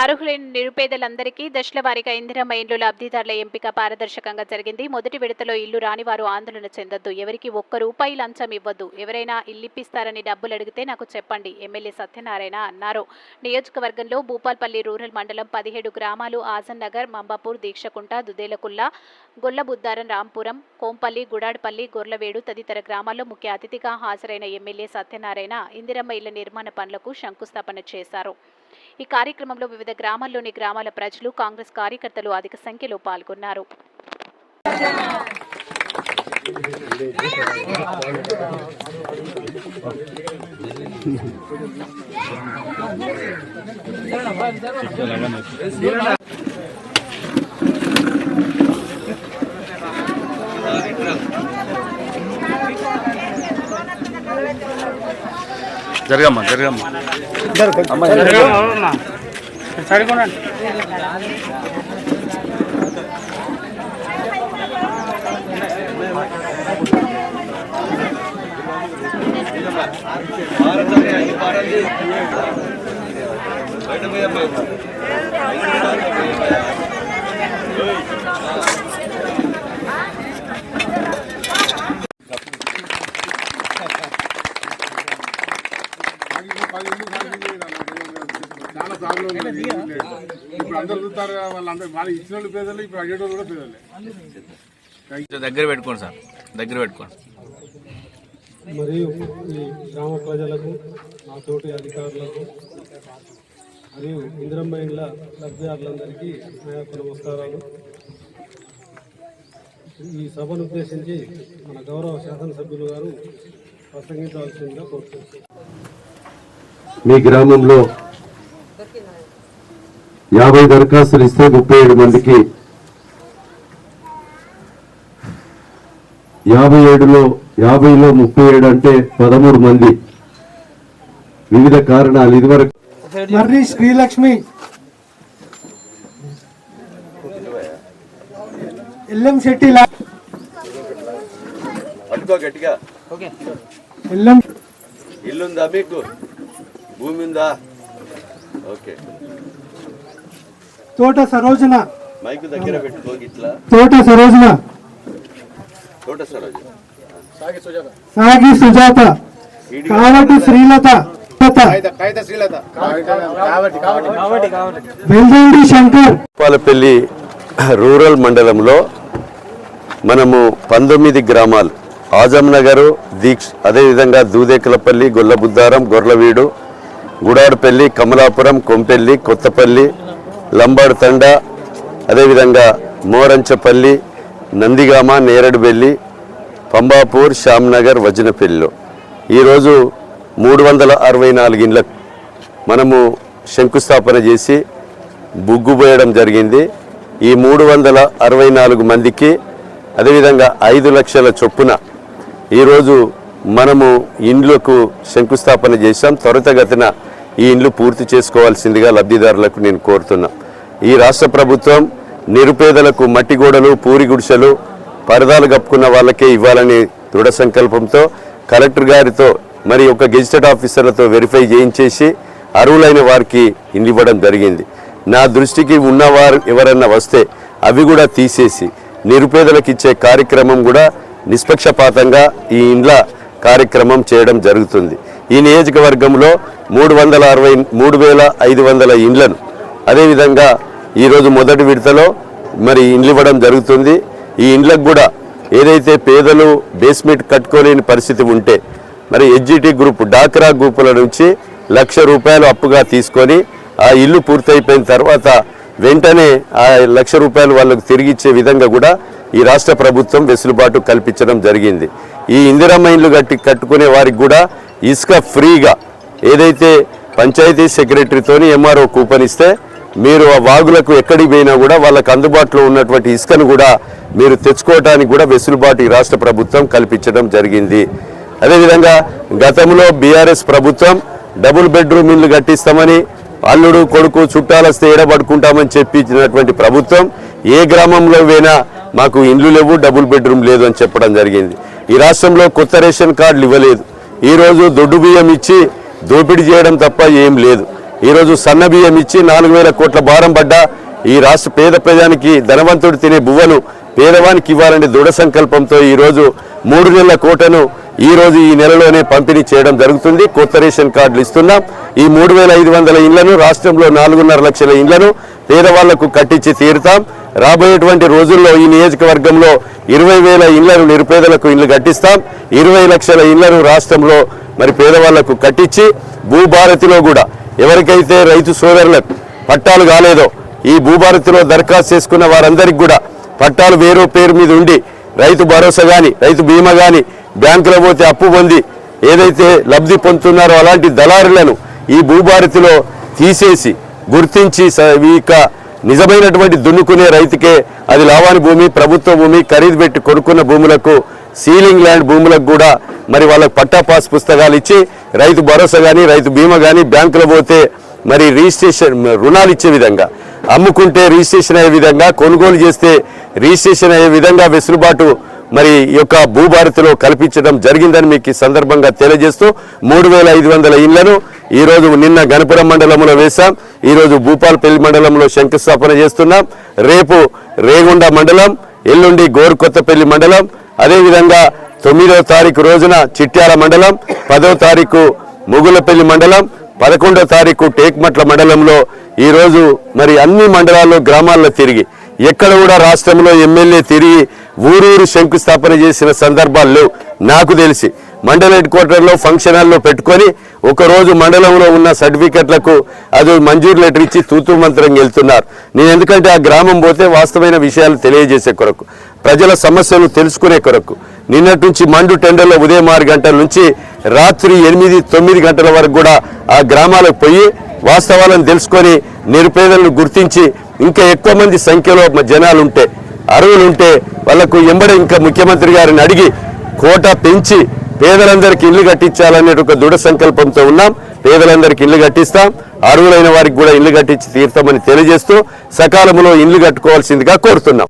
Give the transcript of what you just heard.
అర్హులైన నిరుపేదలందరికీ దశల వారీగా ఇందిరమ్మ ఇండ్లు లబ్ధిదారుల ఎంపిక పారదర్శకంగా జరిగింది. మొదటి విడతలో ఇల్లు రాని వారు ఆందోళన చెందొద్దు. ఎవరికి ఒక్క రూపాయి లంచం ఇవ్వద్దు. ఎవరైనా ఇల్లు ఇప్పిస్తారని డబ్బులు అడిగితే నాకు చెప్పండి. ఎమ్మెల్యే సత్యనారాయణ అన్నారు. నియోజకవర్గంలో భూపాల్పల్లి రూరల్ మండలం పదిహేడు గ్రామాలు ఆజన్ నగర్ మంబాపూర్ దీక్షకుంట దుదేలకుల్ల గొల్లబుద్దారం రాంపురం కోంపల్లి గుడాడ్పల్లి గొర్లవేడు తదితర గ్రామాల్లో ముఖ్య అతిథిగా హాజరైన ఎమ్మెల్యే సత్యనారాయణ ఇందిరమ్మ ఇళ్ళ నిర్మాణ పనులకు శంకుస్థాపన చేశారు. ఈ కార్యక్రమంలో వివిధ గ్రామాల్లోని గ్రామాల ప్రజలు కాంగ్రెస్ కార్యకర్తలు అధిక సంఖ్యలో పాల్గొన్నారు. జరగమ్మా జరగమ్మా. చాలా ప్రాబ్లం ఇప్పుడు అందరు చూస్తారు వాళ్ళందరూ వాళ్ళు ఇచ్చిన వాళ్ళు పేదలు ఇప్పుడు అడిగేటోళ్ళు కూడా పేదలే దగ్గర పెట్టుకోండి సార్. దగ్గర పెట్టుకోండి. మరియు ఈ గ్రామ ప్రజలకు మా తోటి అధికారులకు మరియు ఇందిరమ్మ ఇండ్ల లబ్ధిదారులందరికీ నా యొక్క నమస్కారాలు. ఈ సభను ఉద్దేశించి మన గౌరవ శాసనసభ్యులు గారు ప్రసంగించవలసిందిగా కోరుతున్నాను. మీ గ్రామంలో యాభై దరఖాస్తులు ఇస్తే ముప్పై ఏడు మందికి. యాభై ఏడులో యాభైలో ముప్పై ఏడు అంటే పదమూడు మంది. వివిధ కారణాలు ఇదివరకు. మర్రి శ్రీలక్ష్మి. ఎల్ఎం శెట్టి గట్టిగా. ఎల్ఎం ఇల్లుందా మీకు? భూమి ఉందా? ఓకే. తోట సరోజన. మైకు దగ్గర పెట్టుకో ఇట్లా. తోట సరోజన. తోట సాగి సుజాత. కావటి శ్రీలత. వెల్దండి శంకర్. పాలపల్లి రూరల్ మండలంలో మనము పంతొమ్మిది గ్రామాలు. ఆజంనగరు దీక్ష అదేవిధంగా దూదేకలపల్లి గొల్లబుద్దారం గొర్లవీడు గుడాడపల్లి కమలాపురం కొంపెల్లి కొత్తపల్లి లంబాడు తండ అదేవిధంగా మోరంచపల్లి నందిగామ నేరడుబెల్లి పంబాపూర్ శ్యామ్నగర్ వజనపల్లిలో ఈరోజు మూడు వందల అరవై నాలుగు ఇండ్లకు మనము శంకుస్థాపన చేసి బుగ్గుబోయడం జరిగింది. ఈ మూడు వందల అరవై నాలుగు మందికి అదేవిధంగా ఐదు లక్షల చొప్పున ఈరోజు మనము ఇండ్లకు శంకుస్థాపన చేశాం. త్వరితగతిన ఈ ఇండ్లు పూర్తి చేసుకోవాల్సిందిగా లబ్ధిదారులకు నేను కోరుతున్నా. ఈ రాష్ట్ర ప్రభుత్వం నిరుపేదలకు మట్టి గోడలు పూరి గుడిసెలు పరదాలు కప్పుకున్న వాళ్ళకే ఇవ్వాలని దృఢ సంకల్పంతో కలెక్టర్ గారితో మరి ఒక గెజిటెడ్ ఆఫీసర్లతో వెరిఫై చేయించేసి అర్హులైన వారికి ఇండ్లు ఇవ్వడం జరిగింది. నా దృష్టికి ఉన్నవారు ఎవరన్నా వస్తే అవి కూడా తీసేసి నిరుపేదలకు ఇచ్చే కార్యక్రమం కూడా నిష్పక్షపాతంగా ఈ ఇండ్ల కార్యక్రమం చేయడం జరుగుతుంది. ఈ నియోజకవర్గంలో మూడు వందల అరవై మూడు వేల ఐదు వందల ఇండ్లను. అదేవిధంగా ఈరోజు మొదటి విడతలో మరి ఇండ్లు ఇవ్వడం జరుగుతుంది. ఈ ఇండ్లకు కూడా ఏదైతే పేదలు బేస్మెంట్ కట్టుకోలేని పరిస్థితి ఉంటే మరి హెచ్జిటి గ్రూప్ డాక్రా గ్రూపుల నుంచి లక్ష రూపాయలు అప్పుగా తీసుకొని ఆ ఇల్లు పూర్తయిపోయిన తర్వాత వెంటనే ఆ లక్ష రూపాయలు వాళ్ళకు తిరిగి ఇచ్చే విధంగా కూడా ఈ రాష్ట్ర ప్రభుత్వం వెసులుబాటు కల్పించడం జరిగింది. ఈ ఇందిరమ్మ కట్టి కట్టుకునే వారికి కూడా ఇసుక ఫ్రీగా ఏదైతే పంచాయతీ సెక్రటరీతోని ఎంఆర్ఓ కూపన్ ఇస్తే మీరు ఆ వాగులకు ఎక్కడికి పోయినా కూడా వాళ్ళకు అందుబాటులో ఉన్నటువంటి ఇసుకను కూడా మీరు తెచ్చుకోవడానికి కూడా వెసులుబాటు ఈ రాష్ట్ర ప్రభుత్వం కల్పించడం జరిగింది. అదేవిధంగా గతంలో బీఆర్ఎస్ ప్రభుత్వం డబుల్ బెడ్రూమ్ ఇల్లు కట్టిస్తామని అల్లుడు కొడుకు చుట్టాలస్తే ఏడబడుకుంటామని చెప్పించినటువంటి ప్రభుత్వం ఏ గ్రామంలో పోయినా మాకు ఇండ్లు లేవు డబుల్ బెడ్రూమ్ లేదు అని చెప్పడం జరిగింది. ఈ రాష్ట్రంలో కొత్త రేషన్ కార్డులు ఇవ్వలేదు. ఈరోజు దొడ్డు బియ్యం ఇచ్చి దోపిడీ చేయడం తప్ప ఏం లేదు. ఈరోజు సన్న బియ్యం ఇచ్చి నాలుగు వేల కోట్ల భారం పడ్డా ఈ రాష్ట్ర పేద ప్రజానికి ధనవంతుడు తినే బువ్వను పేదవానికి ఇవ్వాలనే దృఢ సంకల్పంతో ఈరోజు మూడు నెలల కోటను ఈరోజు ఈ నెలలోనే పంపిణీ చేయడం జరుగుతుంది. కొత్త రేషన్ కార్డులు ఇస్తున్నాం. ఈ మూడు వేల ఐదు వందల ఇళ్ళను రాష్ట్రంలో నాలుగున్నర లక్షల ఇళ్ళను పేదవాళ్ళకు కట్టించి తీరుతాం. రాబోయేటువంటి రోజుల్లో ఈ నియోజకవర్గంలో ఇరవై వేల ఇళ్ళను నిరుపేదలకు ఇళ్ళు కట్టిస్తాం. ఇరవై లక్షల ఇళ్ళను రాష్ట్రంలో మరి పేదవాళ్ళకు కట్టించి భూభారతిలో కూడా ఎవరికైతే రైతు సోదరులకు పట్టాలు కాలేదో ఈ భూభారతిలో దరఖాస్తు చేసుకున్న వారందరికీ కూడా పట్టాలు వేరే పేరు మీద ఉండి రైతు భరోసా కానీ రైతు బీమా కానీ బ్యాంకులో పోతే అప్పు పొంది ఏదైతే లబ్ధి పొందుతున్నారో అలాంటి దళారులను ఈ భూభారతిలో తీసేసి గుర్తించి ఇక నిజమైనటువంటి దున్నుకునే రైతుకే అది లావాని భూమి ప్రభుత్వ భూమి ఖరీదు పెట్టి కొనుక్కున్న భూములకు సీలింగ్ ల్యాండ్ భూములకు కూడా మరి వాళ్ళకి పట్టా పాస్ పుస్తకాలు ఇచ్చి రైతు భరోసా కానీ రైతు బీమా కానీ బ్యాంకులో పోతే మరి రిజిస్ట్రేషన్ రుణాలు ఇచ్చే విధంగా అమ్ముకుంటే రిజిస్ట్రేషన్ అయ్యే విధంగా కొనుగోలు చేస్తే రిజిస్ట్రేషన్ అయ్యే విధంగా వెసులుబాటు మరి ఈ యొక్క భూభారతిలో కల్పించడం జరిగిందని మీకు ఈ సందర్భంగా తెలియజేస్తూ మూడు వేల ఐదు వందల ఇళ్ళను ఈరోజు నిన్న గణపురం మండలంలో వేశాం. ఈరోజు రోజు భూపాలపల్లి మండలంలో శంకుస్థాపన చేస్తున్నాం. రేపు రేగుండ మండలం ఎల్లుండి గోరుకొత్తపల్లి మండలం అదేవిధంగా తొమ్మిదవ తారీఖు రోజున చిట్యాల మండలం పదవ తారీఖు ముగులపల్లి మండలం పదకొండవ తారీఖు టేక్మట్ల మండలంలో ఈరోజు మరి అన్ని మండలాల్లో గ్రామాల్లో తిరిగి ఎక్కడ కూడా రాష్ట్రంలో ఎమ్మెల్యే తిరిగి ఊరూరు శంకుస్థాపన చేసిన సందర్భాల్లో నాకు తెలిసి మండల హెడ్ క్వార్టర్లో ఫంక్షన్ హాల్లో పెట్టుకొని ఒకరోజు మండలంలో ఉన్న సర్టిఫికెట్లకు అది మంజూరు లెటర్ ఇచ్చి తూతూ మంత్రం వెళ్తున్నారు నేను ఎందుకంటే ఆ గ్రామం పోతే వాస్తవమైన విషయాలు తెలియజేసే కొరకు ప్రజల సమస్యలు తెలుసుకునే కొరకు. నిన్నటి నుంచి మండు టెండర్లో ఉదయం ఆరు గంటల నుంచి రాత్రి ఎనిమిది తొమ్మిది గంటల వరకు కూడా ఆ గ్రామాలకు పోయి వాస్తవాలను తెలుసుకొని నిరుపేదలను గుర్తించి ఇంకా ఎక్కువ మంది సంఖ్యలో జనాలు ఉంటే అరువులు ఉంటే వాళ్ళకు ఎంబడి ఇంకా ముఖ్యమంత్రి గారిని అడిగి కోట పెంచి పేదలందరికీ ఇల్లు కట్టించాలనే ఒక దృఢ సంకల్పంతో ఉన్నాం. పేదలందరికీ ఇల్లు కట్టిస్తాం. అరువులైన వారికి కూడా ఇల్లు కట్టించి తీర్థమని తెలియజేస్తూ సకాలంలో ఇల్లు కట్టుకోవాల్సిందిగా కోరుతున్నాం.